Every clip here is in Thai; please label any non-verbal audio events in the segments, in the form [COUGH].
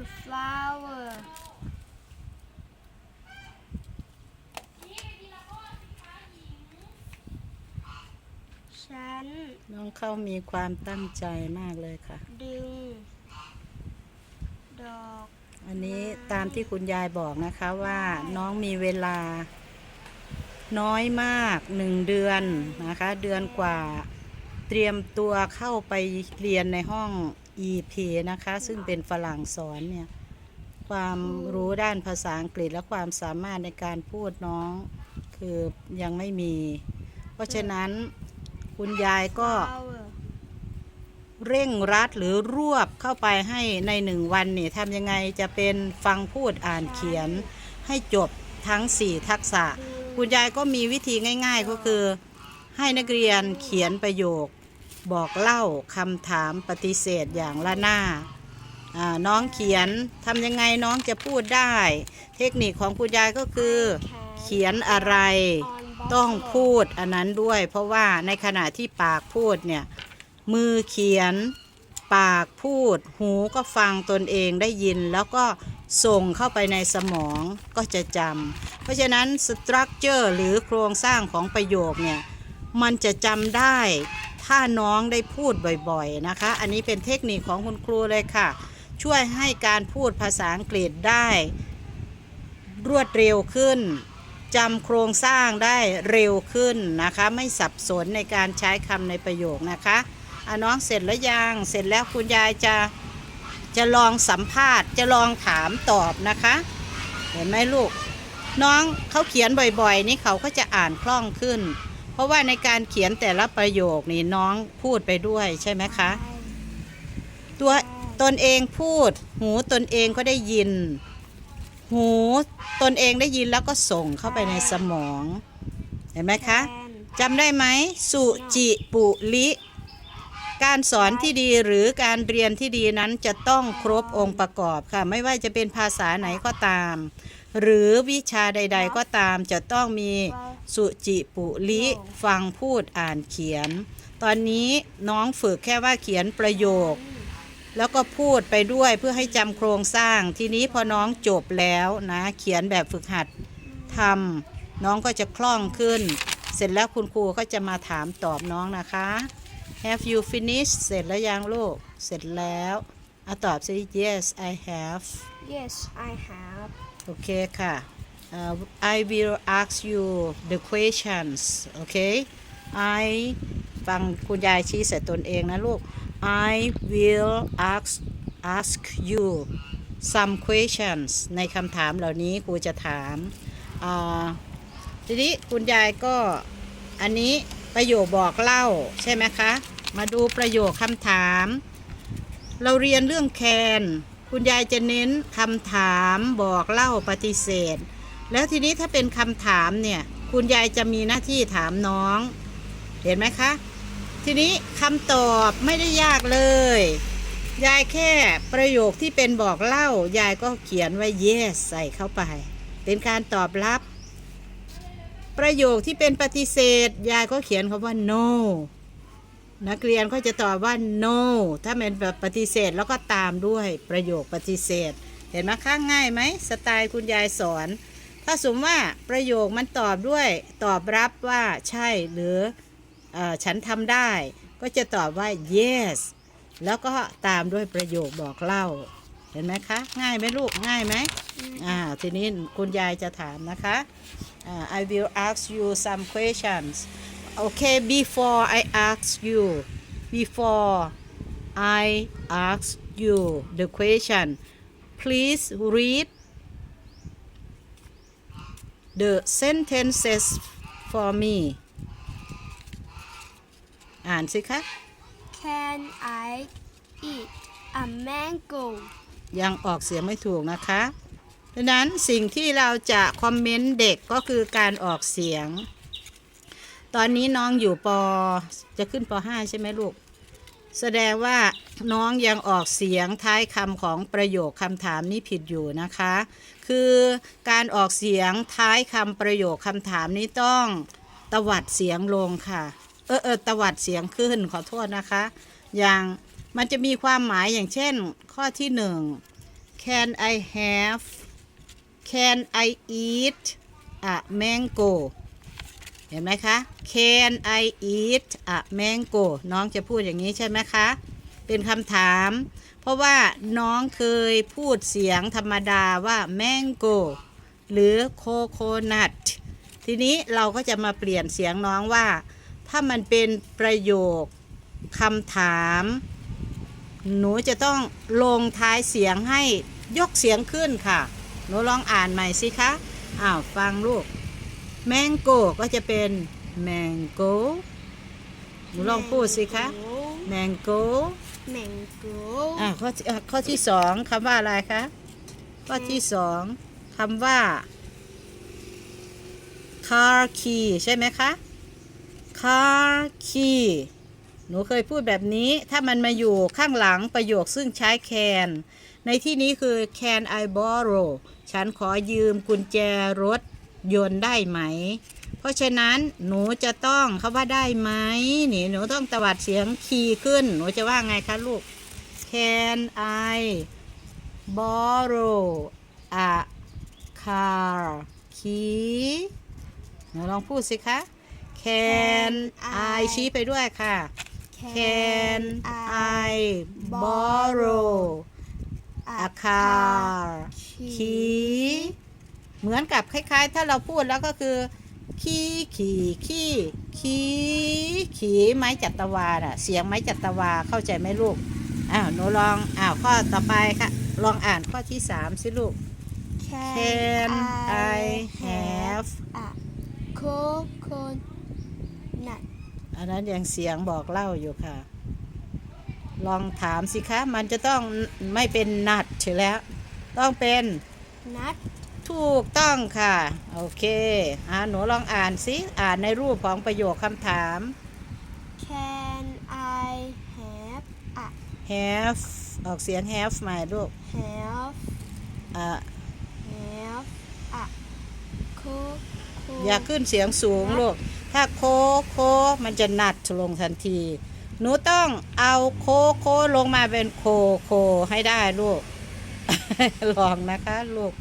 the flower ฉันน้องเข้ามีความตั้งใจมากเลยค่ะ ดึง ดอก อันนี้ตามที่คุณยายบอกนะคะว่าน้องมีเวลา น้อยมากหนึ่งเดือนนะคะ เดือนกว่าเตรียมตัวเข้าไปเรียนในห้อง EP นะคะ ซึ่งเป็นฝรั่งสอนเนี่ย ความรู้ด้านภาษาอังกฤษและความสามารถในการพูดน้อง คือยังไม่มี เพราะฉะนั้นคุณยายก็ เร่งรัดหรือรวบเข้าไปให้ในหนึ่งวันนี่ทำยังไงจะเป็นฟังพูดอ่านเขียน ให้จบทั้ง 4 ทักษะ คุณยายก็มีวิธีง่าย ๆ ก็คือให้นักเรียนเขียนประโยค บอกเล่าคำถามปฏิเสธอย่างละหน้าอ่าน้องเขียนทำยังไงน้องจะพูดได้ เทคนิคของคุณยายก็คือ เขียนอะไร on ต้อง bucket พูดอันนั้นด้วย เพราะว่าในขณะที่ปากพูดเนี่ยมือเขียนปากพูด หูก็ฟังตนเองได้ยิน แล้วก็ส่งเข้าไปในสมองก็จะจำเพราะฉะนั้นสตรัคเจอร์หรือโครงสร้างของประโยคเนี่ยมันจะจำได้ ถ้าน้องได้พูดบ่อยๆนะคะ อันนี้เป็นเทคนิคของคุณครูเลยค่ะ ช่วยให้การพูดภาษาอังกฤษได้ รวดเร็วขึ้นจำโครงสร้างได้เร็วขึ้นนะคะ ไม่สับสนในการใช้คำในประโยคนะคะอะน้องเสร็จแล้วยังเสร็จแล้วคุณยายจะจะลองสัมภาษณ์ จะลองถามตอบนะคะ เห็นไหมลูก น้องเขาเขียนบ่อยๆ นี่เขาก็จะอ่านคล่องขึ้น ราะว่าในการเขียนแต่ละประโยคนี่น้องพูดไปด้วยใช่ไหมคะ ตัวตนเองพูด หูตนเองก็ได้ยิน หูตนเองได้ยินแล้วก็ส่งเข้าไปในสมอง เห็นไหมคะแทนจำได้ไหมสุจิปุลิการสอนที่ดีหรือการเรียนที่ดีนั้นจะต้องครบองค์ประกอบค่ะ ไม่ว่าจะเป็นภาษาไหนก็ตาม หรือวิชาใด ๆ ก็ตามจะต้องมีสุจิปุลิฟังพูดอ่านเขียน ตอนนี้น้องฝึกแค่ว่าเขียนประโยค แล้วก็พูดไปด้วยเพื่อให้จำโครงสร้าง ทีนี้พอน้องจบแล้วนะ เขียนแบบฝึกหัดทำน้องก็จะคล่องขึ้น เสร็จแล้วคุณครูก็จะมาถามตอบน้องนะคะ Have you finished เสร็จแล้วยังลูก เสร็จแล้วอะตอบสิ Yes I have yes I have โอเคค่ะ uh, I will ask you the questions โอเค I ฟังคุณยายชี้ใส่ตนเองนะลูก I will ask ask you some questions ในคำถามเหล่านี้ครูจะถามทีนี้คุณยายก็อันนี้ประโยคบอกเล่าใช่ไหมคะ มาดูประโยคคำถาม เราเรียนเรื่องแคน คุณยายจะเน้นคำถามบอกเล่าปฏิเสธ แล้วทีนี้ถ้าเป็นคำถามเนี่ย คุณยายจะมีหน้าที่ถามน้อง เห็นไหมคะ ทีนี้คำตอบไม่ได้ยากเลย ยายแค่ประโยคที่เป็นบอกเล่า ยายก็เขียนไว่า yes ใส่เข้าไป เป็นการตอบรับ ประโยคที่เป็นปฏิเสธ ยายก็เขียนคำว่า no นักเรียนก็จะตอบว่า no ถ้าเป็นแบบปฏิเสธแล้วก็ตามด้วยประโยคปฏิเสธ เห็นไหมคะง่ายไหมสไตล์คุณยายสอน ถ้าสมมติว่าประโยคมันตอบด้วย ตอบรับว่าใช่หรือเออฉันทำได้ ก็จะตอบว่า yes แล้วก็ตามด้วยประโยคบอกเล่า เห็นไหมคะ ง่ายไหมลูกง่ายไหมอ่าทีนี้คุณยายจะถามนะคะอ่า I will ask you some questions okay before I ask you before I ask you the question please read the sentences for me อ่านสิคะ Can I eat a mango ยังออกเสียงไม่ถูกนะคะดังนั้นสิ่งที่เราจะคอมเมนต์เด็กก็คือการออกเสียง ตอนนี้น้องอยู่ปจะขึ้นป .5 ใช่ไหมลูก แสดงว่าน้องยังออกเสียงท้ายคำของประโยคคำถามนี้ผิดอยู่นะคะ คือการออกเสียงท้ายคำประโยคคำถามนี้ต้องตวัดเสียงลงค่ะ เออเออตวัดเสียงขึ้นขอโทษนะคะ อย่างมันจะมีความหมายอย่างเช่น ข้อที่หนึ่ง can I have can I eat a mango เห็นไหมคะ can I eat a mango น้องจะพูดอย่างนี้ใช่ไหมคะ เป็นคำถาม เพราะว่าน้องเคยพูดเสียงธรรมดาว่า mango หรือ coconut ทีนี้เราก็จะมาเปลี่ยนเสียงน้องว่า ถ้ามันเป็นประโยคคำถาม หนูจะต้องลงท้ายเสียงให้ยกเสียงขึ้นค่ะ หนูลองอ่านใหม่สิคะ อ้าว ฟังลูก mango ก็จะเป็น mango หนูลองพูดสิคะ mango mango อ่าข้อที่อะข้อที่สองคำว่าอะไรคะข้อที่สองคำว่า car key ใช่ไหมคะ car key หนูเคยพูดแบบนี้ถ้ามันมาอยู่ข้างหลังประโยคซึ่งใช้ can ในที่นี้คือ can I borrow ฉันขอยืมกุญแจรถ ยนต์ได้ไหม เพราะฉะนั้นหนูจะต้องคำว่าได้ไหมนี่หนูต้องตวัดเสียงคีย์ขึ้น หนูจะว่าไงคะลูก Can I borrow a car key หนูลองพูดสิคะ Can I ชี้ไปด้วยค่ะ Can I borrow a car key เหมือนกับคล้าย ๆ ถ้าเราพูดแล้วก็คือ ขี้ขี่ขี้ขี้ขี่ไม้จัตวาน่ะ เสียงไม้จัตวาเข้าใจไหมลูกอ้าวหนูลองอ้าวข้อต่อไปค่ะ ลองอ่านข้อที่สามสิลูก Can I have a coconut อันนั้นยังเสียงบอกเล่าอยู่ค่ะ ลองถามสิคะ มันจะต้องไม่เป็นนัดใช่แล้ว ต้องเป็น nut ถูกต้องค่ะ โอเคอ่าหนูลองอ่านสิ อ่านในรูปของประโยคคำถาม Can I have a have ออกเสียง have ใหม่ลูก have อ่า have a coconut อย่าขึ้นเสียงสูงลูก ถ้าโคโคมันจะนัดลงทันที หนูต้องเอาโคโคลงมาเป็นโคโคให้ได้ลูก ลองนะคะลูก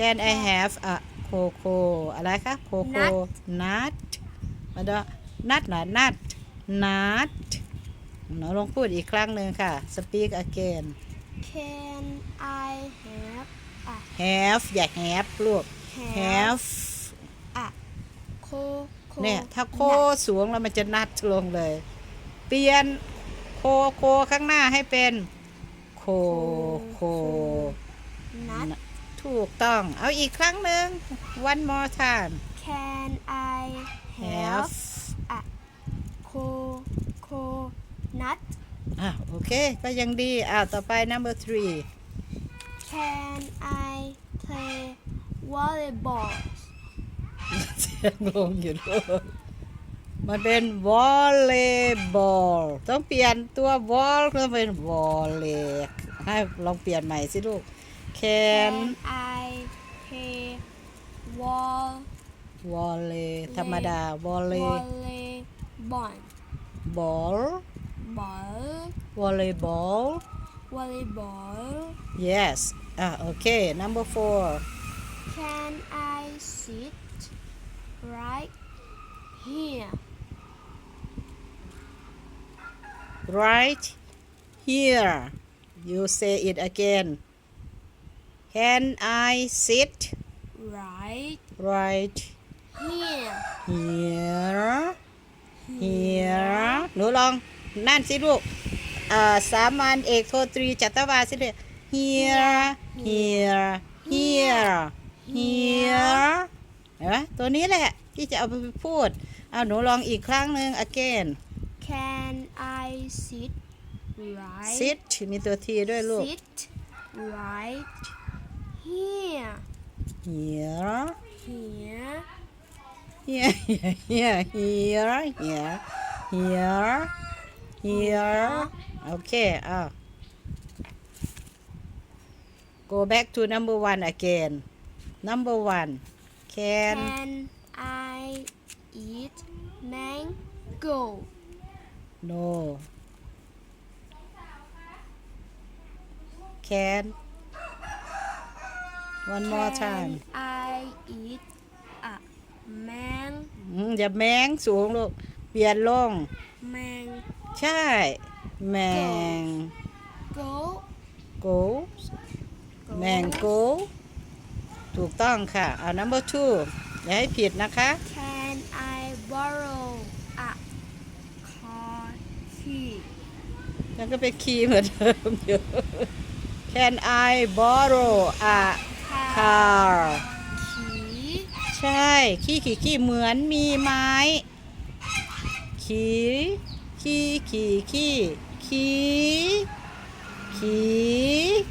Can I have a coco อะไรคะ coco nut มาดูนัดหน่อยนัดนัดหนูลองพูดอีกครั้งหนึ่งค่ะ speak again Can I have a have อย่า have ลูก have a coconut เนี่ยถ้าโคสูงแล้วมันจะนัดลงเลย เปลี่ยนโคโคข้างหน้าให้เป็นโคโค nut ถูกต้อง เอาอีกครั้งหนึ่ง one more time Can I have have a coconut อะโอเค ก็ยังดีอ้าวต่อไป number three Can I play volleyball เสียงลงอยู่ด้วยมันเป็นวอลเลย์บอลต้องเปลี่ยนตัววอลก็เป็นวอลเลย์ให้ลองเปลี่ยนใหม่สิลูก can Can I play wall วอลเลย์ธรรมดาวอลเลย์ volleyball บอล ball วอลเลย์บอล volleyball yes อ่ะโอเค number four Can I sit right here right here you say it again Can I sit right right here here here หนูลองนั่นสิลูกเอ่อสามัญเอกโทตรีจัตวาสิเลย here here here here เห็นไหมตัวนี้แหละที่จะเอาไปพูด เอาหนูลองอีกครั้งหนึ่ง again Can I sit right sit มีตัวทีด้วยลูก sit right Here. Here. Here. Yeah, [LAUGHS] yeah, yeah, here, here, here, here. Okay, ah. Go back to number one again. Number one. Can, Can I eat mango? No. Can one more time Can I eat a man อืมอย่าแมงสูงลูกเปลี่ยนลง man ใช่ แมง go โกแมงโกถูกต้องค่ะ เอา number two อย่าให้ผิดนะคะ Can I borrow a car key แล้วก็เป็นคีย์เหมือนเดิมอยู่ Can I borrow a car key ใช่ ขี้ขี่ขี้เหมือนมีไม้ ขี่ขี้ขี่ขี้ขี่ขี่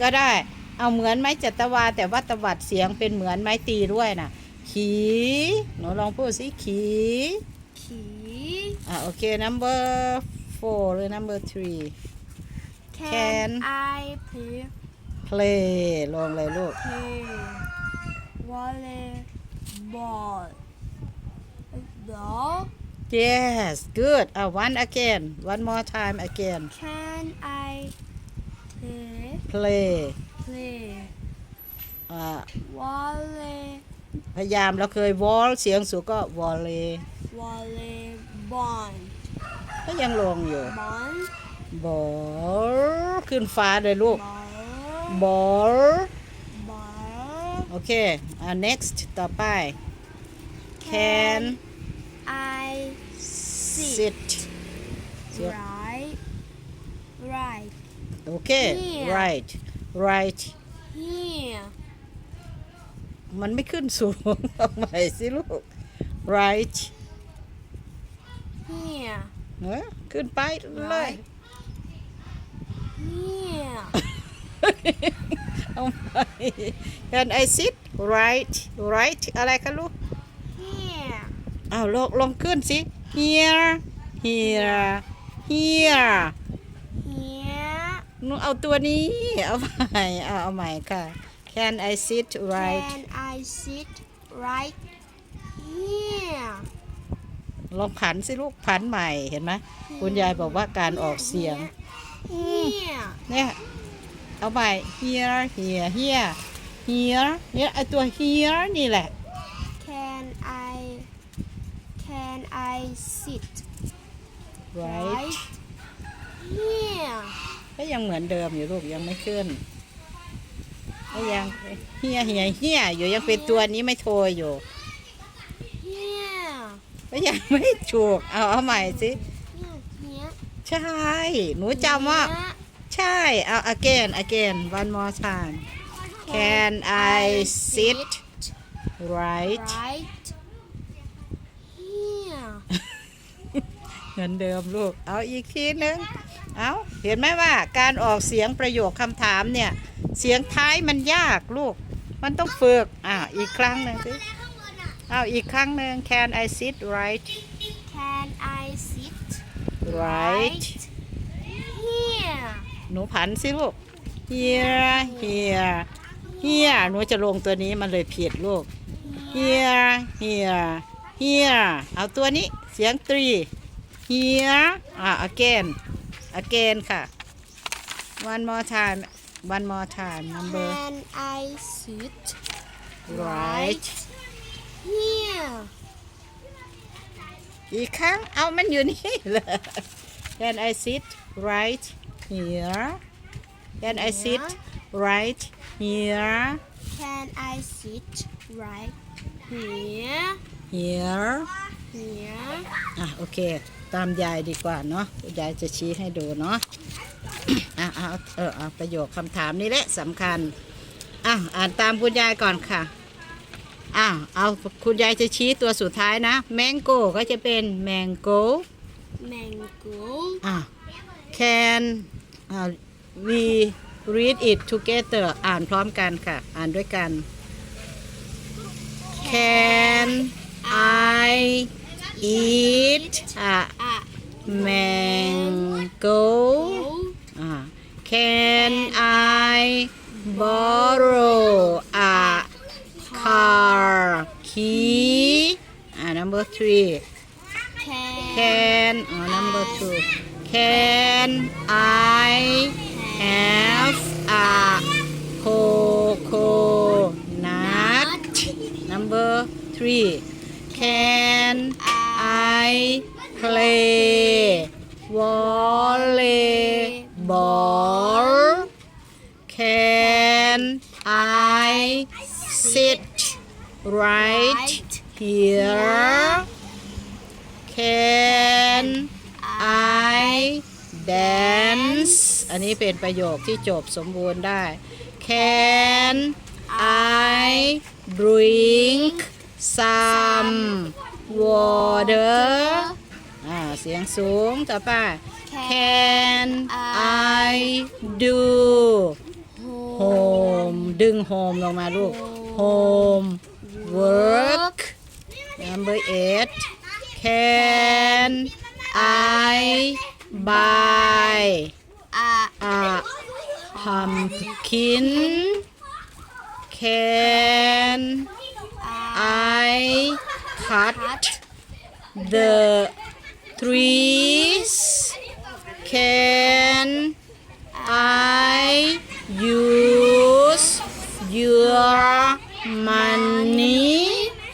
ก็ได้ เอาเหมือนไม้จัตวา แต่ว่าตวัดเสียงเป็นเหมือนไม้ตีด้วยนะขี่หนูลองพูดสิขี่ key อะโอเค number four หรือ number three Can Can I play play ลงเลยลูก play volleyball the yes good อะ one again one more time again Can I play play play อ่า volley พยายามเราเคยวอลเสียงสูงก็วอลเล volleyball ก็ยังลงอยู่ ball บอลขึ้นฟ้าเลยลูก ball บอล ball โอเคอ่า next ต่อไป can I sit right right โอเค Here right right here มันไม่ขึ้นสูง เอาใหม่สิลูก right here เนอะขึ้นไปเลย Right here เอาใหม่ can I sit right right อะไรคะลูก here อ้าวลองลองขึ้นสิ here here here here หนูเอาตัวนี้ เอาใหม่เอาเอาใหม่ค่ะ can I sit right Can I sit right here ลองผันสิลูกผันใหม่เห็นไหมคุณยายบอกว่าการออกเสียง here เนี่ย เอาใหม่ here here here here เนี่ยไอตัว here นี่แหละ Can I Can I sit right right here ก็ยังเหมือนเดิมอยู่ลูกยังไม่ขึ้นก็ยังเฮียเฮียเฮียอยู่ยังเป็นตัวนี้ไม่โทรอยู่ here ก็ยังไม่ถูกเอาเอาใหม่สิ here here ใช่ หนูจำว่า ใช่เอา again again one more time Can I sit right right here เหมือนเดิมลูก เอาอีกทีนึง เอาเห็นไหมว่าการออกเสียงประโยคคำถามเนี่ย เสียงท้ายมันยากลูก มันต้องฝึกอ่าอีกครั้งหนึ่งสิเอาอีกครั้งหนึ่ง Can I sit right Can I sit right here หนูผันสิลูก here here here หนูจะลงตัวนี้มันเลยผิดลูก here here here เอาตัวนี้เสียงตรี here อะ again again ค่ะ one more time one more time number Can I sit right here อีกครั้งเอามันอยู่นี่เลย Can I sit right here Can I sit right here Can I sit right here here here อะโอเค ตามยายดีกว่าเนาะยายจะชี้ให้ดูเนาะอะเอาเออเอาประโยคคำถามนี้แหละสำคัญอะอ่านตามคุณยายก่อนค่ะอะเอาคุณยายจะชี้ตัวสุดท้ายนะ mango ก็จะเป็น mango mango อะ can อ่า we read it together อ่านพร้อมกันค่ะ อ่านด้วยกัน can I eat อะ a mango go อ่า can I borrow a car key อ่า number three Can uh, number two. Can I have a coconut? Number three. Can เป็นประโยคที่จบสมบูรณ์ได้ Can I drink some water อ่าเสียงสูงต่อไป Can I do home ดึง home ลงมาลูก home work number eight Can I buy อา a pumpkin Can I cut the trees Can I use your money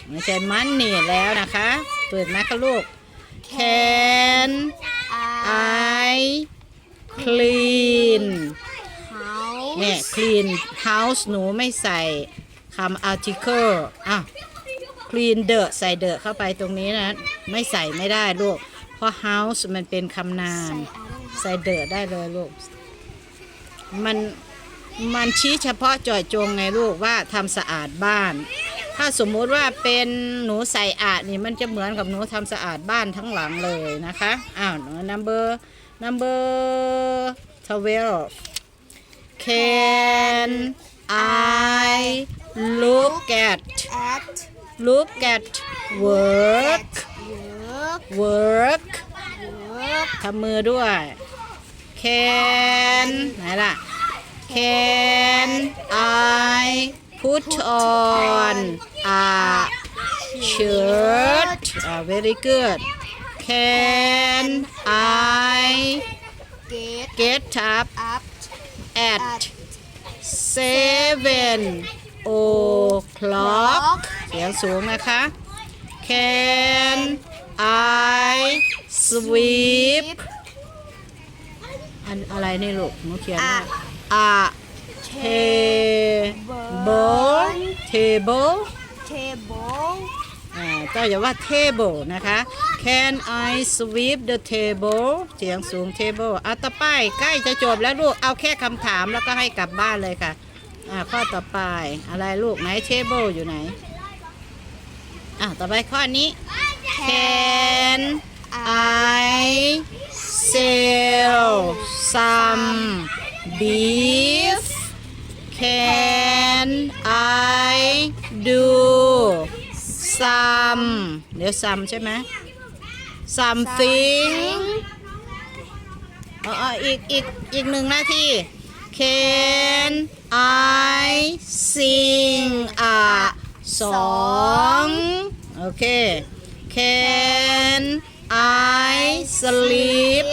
ไม่ใช่ money แล้วนะคะ เปิดนะคะลูก Can I clean เฮาเนี่ย clean house หนูไม่ใส่คำ article อะ clean the ใส่ the เข้าไปตรงนี้นะ ไม่ใส่ไม่ได้ลูก เพราะ house มันเป็นคำนาม ใส่ the ได้เลยลูก มัน มันชี้เฉพาะเจ่อยจงไงลูกว่าทำสะอาดบ้าน ถ้าสมมุติว่าเป็นหนูใส่อาดนี่มันจะเหมือนกับหนูทำสะอาดบ้านทั้งหลังเลยนะคะ อ้าว number number twelve can I look at แอด look at work เวิร์ก work เวิร์กทำมือด้วย can ไหนล่ะ can I put on a shirt ah very good can I เกต get up อัพ at seven o'clock เสียงสูงนะคะ can I sweep อันอะไรนี่ลูกหนูเขียนว่า a table table เท เจ้าอย่าว่า table นะคะ Can I sweep the table เสียงสูง table อะต่อไปใกล้จะจบแล้วลูก เอาแค่คำถามแล้วก็ให้กลับบ้านเลยค่ะอ่าข้อต่อไปอะไรลูกไหน table อยู่ไหนอะต่อไปข้อนี้ Can I sell some beef Can I do some เดี๋ยว some ใช่ไหม something อ๋ออีกอีกอีกหนึ่งหน้าที่ Can I sing a song โอเค Can I sleep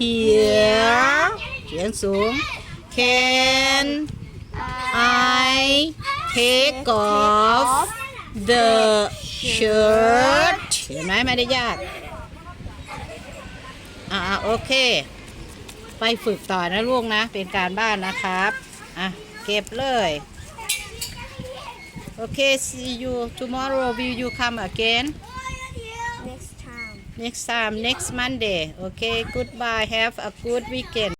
here เสียงสูง Can I take off the shirt เห็นไหมไม่ได้ยาก อ่าโอเค ไปฝึกต่อนะลูกนะ เป็นการบ้านนะครับ อะ เก็บเลย โอเค see you tomorrow will you come again next time next time next Monday okay goodbye have a good weekend